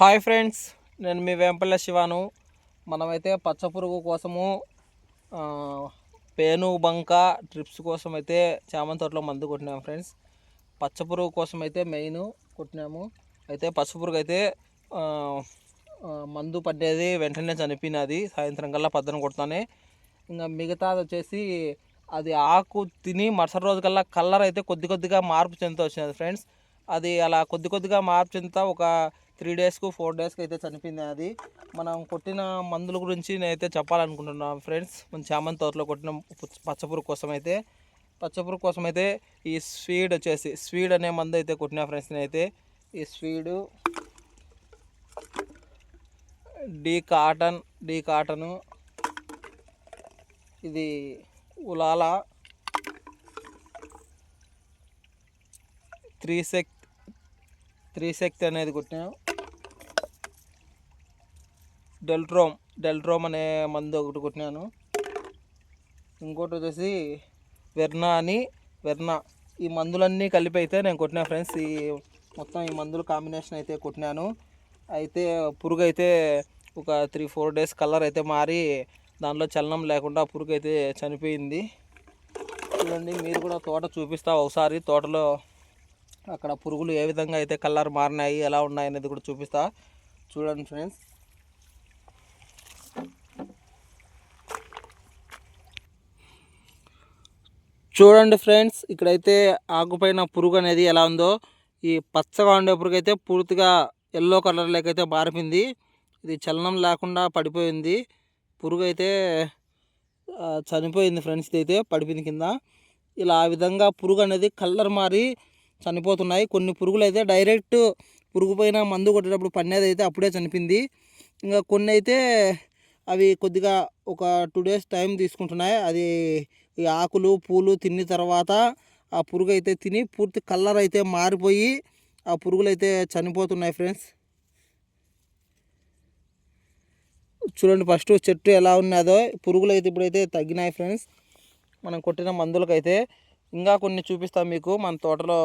Hi friends నేను మీ వేంపల్ల శివాను. మనమైతే పచ్చ పురుగు కోసము పేను బంక ట్రిప్స్ కోసం అయితే చామంతోటలో మందు కొట్టినాము ఫ్రెండ్స్. పచ్చ పురుగు కోసం అయితే మెయిన్ కొట్టినాము. అయితే పచ్చ పురుగు అయితే మందు పడ్డేది వెంటనే చనిపోయినది. సాయంత్రం కల్లా పద్దన కొడతానే. ఇంకా మిగతాది వచ్చేసి అది ఆకు తిని మరుసటి రోజు కల్లా కలర్ అయితే కొద్ది కొద్దిగా మార్పు చెందుతూ వచ్చినది ఫ్రెండ్స్. అది అలా కొద్ది కొద్దిగా మార్పు చెందుతా ఒక త్రీ డేస్కు ఫోర్ డేస్కి అయితే చనిపోయింది అది. మనం కొట్టిన మందుల గురించి నేనైతే చెప్పాలనుకుంటున్నాను ఫ్రెండ్స్. మన చామంతి తోటలో కొట్టిన పచ్చపురుగు కోసం అయితే పచ్చపురుగు కోసం అయితే ఈ స్వీడ్ వచ్చేసి స్వీడ్ అనే మందు అయితే కొట్టిన ఫ్రెండ్స్ నేనైతే. ఈ స్వీడు డీ కాటన్ డీ కాటను ఇది ఉలాల త్రీ సెక్ త్రీ శక్తి అనేది కొట్టినాం. డెల్ట్రోమ్ డెల్ట్రోమ్ అనే మందు ఒకటి కొట్టినాను. ఇంకోటి వచ్చేసి వెర్నా అని వెర్నా. ఈ మందులన్నీ కలిపి అయితే నేను కొట్టినా ఫ్రెండ్స్. ఈ మొత్తం ఈ మందుల కాంబినేషన్ అయితే కొట్టినాను. అయితే పురుగు అయితే ఒక త్రీ ఫోర్ డేస్ కలర్ అయితే మారి దానిలో చలనం లేకుండా పురుగు అయితే చనిపోయింది. చూడండి మీరు కూడా తోట చూపిస్తా ఒకసారి. తోటలో అక్కడ పురుగులు ఏ విధంగా అయితే కలర్ మారినాయి ఎలా ఉన్నాయి అనేది కూడా చూపిస్తా. చూడండి ఫ్రెండ్స్. చూడండి ఫ్రెండ్స్ ఇక్కడైతే ఆకుపైన పురుగు అనేది ఎలా ఉందో. ఈ పచ్చగా ఉండే పురుగు అయితే పూర్తిగా ఎల్లో కలర్లోకి అయితే మారిపోయింది ఇది చలనం లేకుండా పడిపోయింది. పురుగు అయితే చనిపోయింది ఫ్రెండ్స్ ఇదైతే పడిపోయింది కింద. ఇలా ఆ విధంగా పురుగు అనేది కలర్ మారి చనిపోతున్నాయి. కొన్ని పురుగులు అయితే డైరెక్ట్ పురుగు పైన మందు కొట్టేటప్పుడు పన్నేది అయితే అప్పుడే చనిపోయింది. ఇంకా కొన్ని అయితే అవి కొద్దిగా ఒక టూ డేస్ టైం తీసుకుంటున్నాయి. అది ఈ ఆకులు పూలు తిన్న తర్వాత ఆ పురుగు అయితే తిని పూర్తి కలర్ అయితే మారిపోయి ఆ పురుగులు అయితే చనిపోతున్నాయి ఫ్రెండ్స్. చూడండి ఫస్ట్ చెట్టు ఎలా ఉన్నదో. పురుగులు అయితే ఇప్పుడైతే తగ్గినాయి ఫ్రెండ్స్. మనం కొట్టిన మందులకైతే ఇంకా కొన్ని చూపిస్తాం మీకు. మన తోటలో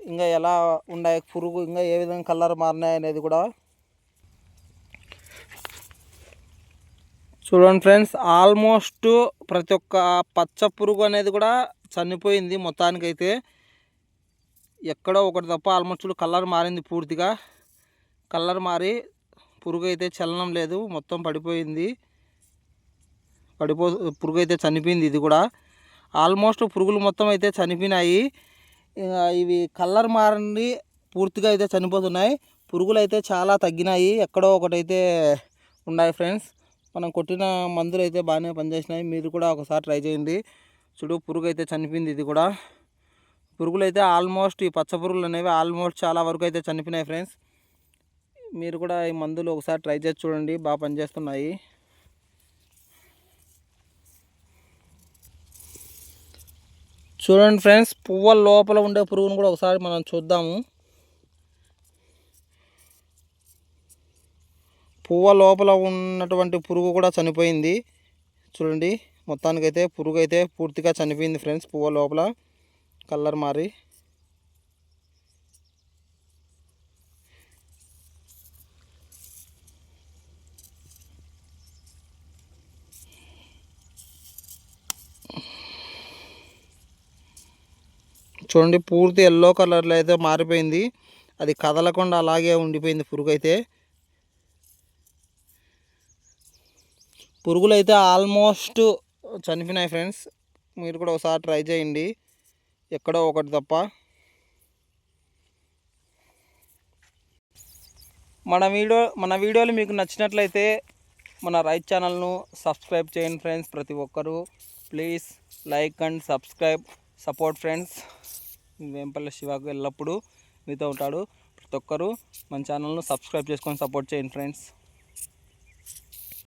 ఇంకా ఎలా ఉన్నాయి పురుగు ఇంకా ఏ విధంగా కలర్ మారినాయి అనేది కూడా చూడండి ఫ్రెండ్స్ ఆల్మోస్ట్ ప్రతి ఒక్క పచ్చ పురుగు అనేది కూడా చనిపోయింది మొత్తానికైతే. ఎక్కడో ఒకటి తప్ప ఆల్మోస్ట్ కలర్ మారింది పూర్తిగా. కలర్ మారి పురుగు అయితే చలనం లేదు మొత్తం పడిపోయింది. పడిపో పురుగు అయితే చనిపోయింది ఇది కూడా. ఆల్మోస్ట్ పురుగులు మొత్తం అయితే చనిపోయినాయి. ఇవి కలర్ మారండి పూర్తిగా అయితే చనిపోతున్నాయి. పురుగులు అయితే చాలా తగ్గినాయి ఎక్కడో ఒకటైతే ఉన్నాయి ఫ్రెండ్స్. మనం కొట్టిన మందులు అయితే బాగానే పనిచేసినాయి. మీరు కూడా ఒకసారి ట్రై చేయండి. చూడు పురుగు అయితే చనిపోయింది ఇది కూడా. పురుగులు అయితే ఆల్మోస్ట్ ఈ పచ్చ పురుగులు అనేవి ఆల్మోస్ట్ చాలా వరకు అయితే చనిపోయినాయి ఫ్రెండ్స్. మీరు కూడా ఈ మందులు ఒకసారి ట్రై చేసి చూడండి. బాగా పనిచేస్తున్నాయి. చూడండి ఫ్రెండ్స్ పువ్వుల లోపల ఉండే పురుగును కూడా ఒకసారి మనం చూద్దాము. పువ్వ లోపల ఉన్నటువంటి పురుగు కూడా చనిపోయింది. చూడండి మొత్తానికైతే పురుగు అయితే పూర్తిగా చనిపోయింది ఫ్రెండ్స్ పువ్వ లోపల. కలర్ మారి. చూడండి పూర్తి ఎల్లో కలర్లో అయితే మారిపోయింది. అది కదలకుండా అలాగే ఉండిపోయింది పురుగు అయితే పురుగులు అయితే ఆల్మోస్ట్ చనిపోయినాయి ఫ్రెండ్స్. మీరు కూడా ఒకసారి ట్రై చేయండి. ఎక్కడో ఒకటి తప్ప. మన వీడియో మన వీడియోలు మీకు నచ్చినట్లయితే మన రైట్ ఛానల్ను సబ్స్క్రైబ్ చేయండి ఫ్రెండ్స్ ప్రతి ఒక్కరూ. Please like and subscribe support friends. Vempalli శివాకు ఎల్లప్పుడూ మీతో ఉంటాడు. ప్రతి ఒక్కరూ మన ఛానల్ను సబ్స్క్రైబ్ చేసుకొని సపోర్ట్ చేయండి ఫ్రెండ్స్.